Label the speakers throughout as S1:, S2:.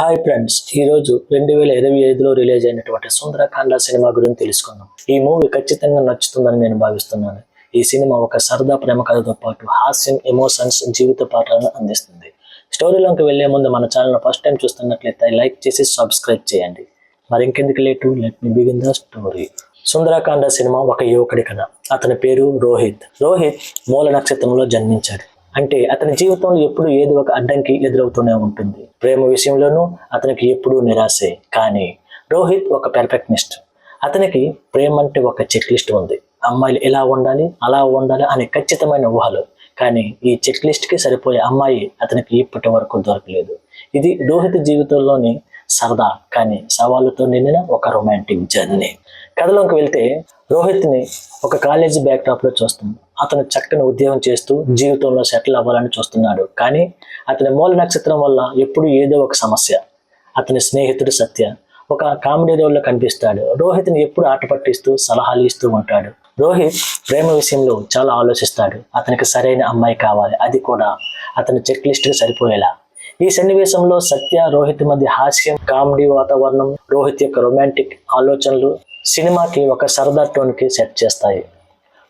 S1: Hi friends ఈ రోజు రెండు వేల ఇరవై ఐదులో రిలీజ్ అయినటువంటి సుందరకాండ సినిమా గురించి తెలుసుకుందాం. ఈ మూవీ ఖచ్చితంగా నచ్చుతుందని నేను భావిస్తున్నాను. ఈ సినిమా ఒక సరదా ప్రేమ కథతో పాటు హాస్యం ఎమోషన్స్ జీవిత పాఠాలను అందిస్తుంది. స్టోరీలోకి వెళ్ళే ముందు మన ఛానల్ ఫస్ట్ టైం చూస్తున్నట్లయితే లైక్ చేసి సబ్స్క్రైబ్ చేయండి. మరి ఇంకెందుకు late? Let me begin the story Sundarakanda cinema ఒక యువకుడి కథ. అతని పేరు రోహిత్. రోహిత్ మూల నక్షత్రంలో జన్మించాడు. అంటే అతని జీవితంలో ఎప్పుడు ఏదో ఒక అడ్డంకి ఎదురవుతూనే ఉంటుంది. ప్రేమ విషయంలోనూ అతనికి ఎప్పుడూ నిరాశే. కానీ రోహిత్ ఒక పెర్ఫెక్ట్నిస్ట్. అతనికి ప్రేమ అంటే ఒక చెక్ లిస్ట్ ఉంది. అమ్మాయిలు ఇలా ఉండాలి అలా ఉండాలి అనే ఖచ్చితమైన ఊహలు. కానీ ఈ చెక్ లిస్ట్కి సరిపోయే అమ్మాయి అతనికి ఇప్పటి వరకు దొరకలేదు. ఇది రోహిత్ జీవితంలోని సరదా కానీ సవాళ్ళతో నిండిన ఒక రొమాంటిక్ జర్నీ. కథలోకి వెళ్తే రోహిత్ని ఒక కాలేజీ బ్యాక్డ్రాప్లో చూస్తుంది అతను చక్కని ఉద్యోగం చేస్తూ జీవితంలో సెటిల్ అవ్వాలని చూస్తున్నాడు. కానీ అతని మూల నక్షత్రం వల్ల ఎప్పుడు ఏదో ఒక సమస్య. అతని స్నేహితుడు సత్య ఒక కామెడీ రోల్లో కనిపిస్తాడు. రోహిత్ని ఎప్పుడు ఆట పట్టిస్తూ సలహాలు ఇస్తూ ఉంటాడు. రోహిత్ ప్రేమ విషయంలో చాలా ఆలోచిస్తాడు. అతనికి సరైన అమ్మాయి కావాలి. అది కూడా అతని చెక్ లిస్ట్కి సరిపోయేలా. ఈ సన్నివేశంలో సత్య రోహిత్ మధ్య హాస్యం కామెడీ వాతావరణం రోహిత్ యొక్క రొమాంటిక్ ఆలోచనలు సినిమాకి ఒక సరదా టోన్కి సెట్ చేస్తాయి.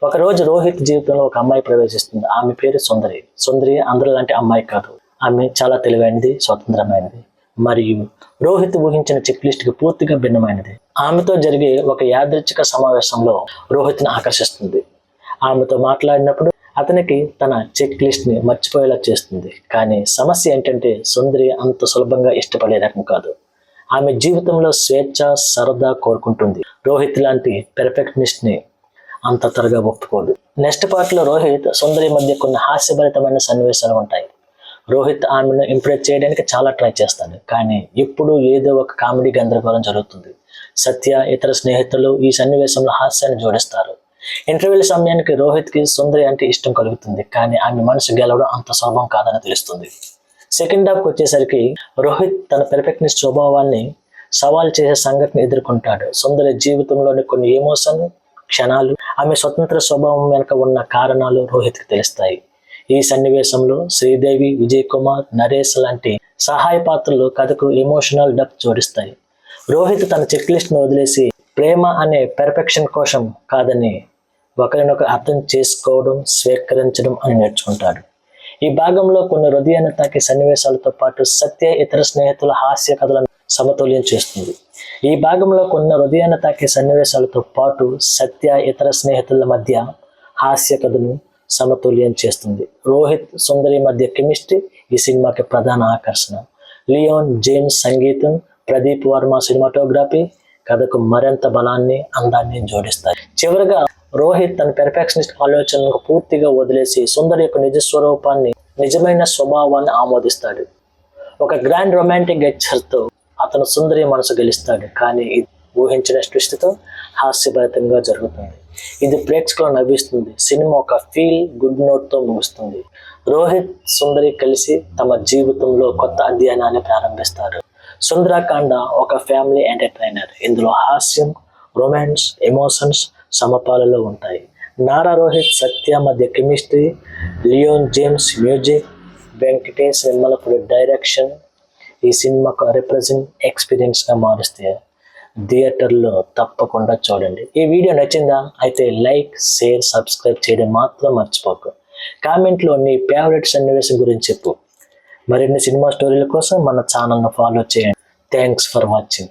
S1: ఒకరోజు రోహిత్ జీవితంలో ఒక అమ్మాయి ప్రవేశిస్తుంది. ఆమె పేరు సుందరి. సుందరి అందరూ లాంటి అమ్మాయి కాదు. ఆమె చాలా తెలివైనది స్వతంత్రమైనది. మరియు రోహిత్ ఊహించిన చెక్ లిస్ట్కి పూర్తిగా భిన్నమైనది. ఆమెతో జరిగే ఒక యాదృచ్ఛిక సమావేశంలో రోహిత్ని ఆకర్షిస్తుంది. ఆమెతో మాట్లాడినప్పుడు అతనికి తన చెక్ లిస్ట్ని మర్చిపోయేలా చేస్తుంది. కానీ సమస్య ఏంటంటే సుందరి అంత సులభంగా ఇష్టపడే రకం కాదు. ఆమె జీవితంలో స్వేచ్ఛ సరదా కోరుకుంటుంది. రోహిత్ లాంటి పెర్ఫెక్ట్నిస్ట్ని అంత త్వరగా ఒప్పుకోదు. నెక్స్ట్ పార్ట్లో రోహిత్ సుందరి మధ్య కొన్ని హాస్యభరితమైన సన్నివేశాలు ఉంటాయి. రోహిత్ ఆమెను ఇంప్రెస్ చేయడానికి చాలా ట్రై చేస్తాడు. కానీ ఎప్పుడూ ఏదో ఒక కామెడీ గందరగోళం జరుగుతుంది. సత్య ఇతర స్నేహితులు ఈ సన్నివేశంలో హాస్యాన్ని జోడిస్తారు. ఇంటర్వ్యూల సమయానికి రోహిత్కి సుందరి అంటే ఇష్టం కలుగుతుంది. కానీ ఆమె మనసు గెలవడం అంత సులభం కాదని తెలుస్తుంది. సెకండ్ హాఫ్కి వచ్చేసరికి రోహిత్ తన పెర్ఫెక్ట్నెస్ స్వభావాన్ని సవాల్ చేసే సంఘటన ఎదుర్కొంటాడు. సుందరి జీవితంలోని కొన్ని ఎమోషన్ క్షణాలు ఆమె స్వతంత్ర స్వభావం వెనుక ఉన్న కారణాలు రోహిత్కి తెలుస్తాయి. ఈ సన్నివేశంలో శ్రీదేవి విజయ్ కుమార్ నరేష్ లాంటి సహాయ పాత్రలు కథకు ఎమోషనల్ డెప్త్ జోడిస్తాయి. రోహిత్ తన చెక్ లిస్ట్ను వదిలేసి ప్రేమ అనే పెర్ఫెక్షన్ కోసం కాదని ఒకరినొకరు అర్థం చేసుకోవడం స్వీకరించడం అని నేర్చుకుంటాడు. ఈ భాగంలో కొన్ని హృదయాన్ని తాకే సన్నివేశాలతో పాటు సత్య ఇతర స్నేహితుల హాస్య కథలను సమతుల్యం చేస్తుంది. ఈ భాగంలో కొన్ని హృదయాన్ని తాకే సన్నివేశాలతో పాటు సత్య ఇతర స్నేహితుల మధ్య హాస్య కథను సమతుల్యం చేస్తుంది. రోహిత్ సుందరి మధ్య కెమిస్ట్రీ ఈ సినిమాకి ప్రధాన ఆకర్షణ. లియోన్ జేమ్స్ సంగీతం ప్రదీప్ వర్మ సినిమాటోగ్రఫీ కథకు మరింత బలాన్ని అందాన్ని జోడిస్తాయి. చివరిగా రోహిత్ తన పెర్ఫెక్షనిస్ట్ ఆలోచనలకు పూర్తిగా వదిలేసి సుందరి యొక్క నిజ స్వరూపాన్ని నిజమైన స్వభావాన్ని ఆమోదిస్తాడు. ఒక గ్రాండ్ రొమాంటిక్ గెచ్చర్తో అతను సుందరి మనసు గెలుస్తాడు కానీ ఇది ఊహించిన ట్విస్ట్తో హాస్యభరితంగా జరుగుతుంది. ఇది ప్రేక్షకులను నవ్విస్తుంది సినిమా ఒక ఫీల్ గుడ్ నోట్తో ముగుస్తుంది. రోహిత్ సుందరి కలిసి తమ జీవితంలో కొత్త అధ్యయనాన్ని ప్రారంభిస్తారు. సుందరాకాండ ఒక ఫ్యామిలీ ఎంటర్టైనర్. ఇందులో హాస్యం రొమాన్స్ ఎమోషన్స్ సమపాలలో ఉంటాయి. నారా రోహిత్ సత్య మధ్య chemistry Leon James music Venkatesh Nimmalapudi direction ఈ సినిమాకు రిప్రజెంట్ ఎక్స్పీరియన్స్గా మారిస్తే థియేటర్లో తప్పకుండా చూడండి. ఈ వీడియో నచ్చిందా? అయితే లైక్ షేర్ సబ్స్క్రైబ్ చేయడం మాత్రం మర్చిపోకు. కామెంట్లో నీ ఫేవరెట్ సన్నివేశం గురించి చెప్పు. మరిన్ని సినిమా స్టోరీల కోసం మన ఛానల్ను ఫాలో చేయండి. Thanks for watching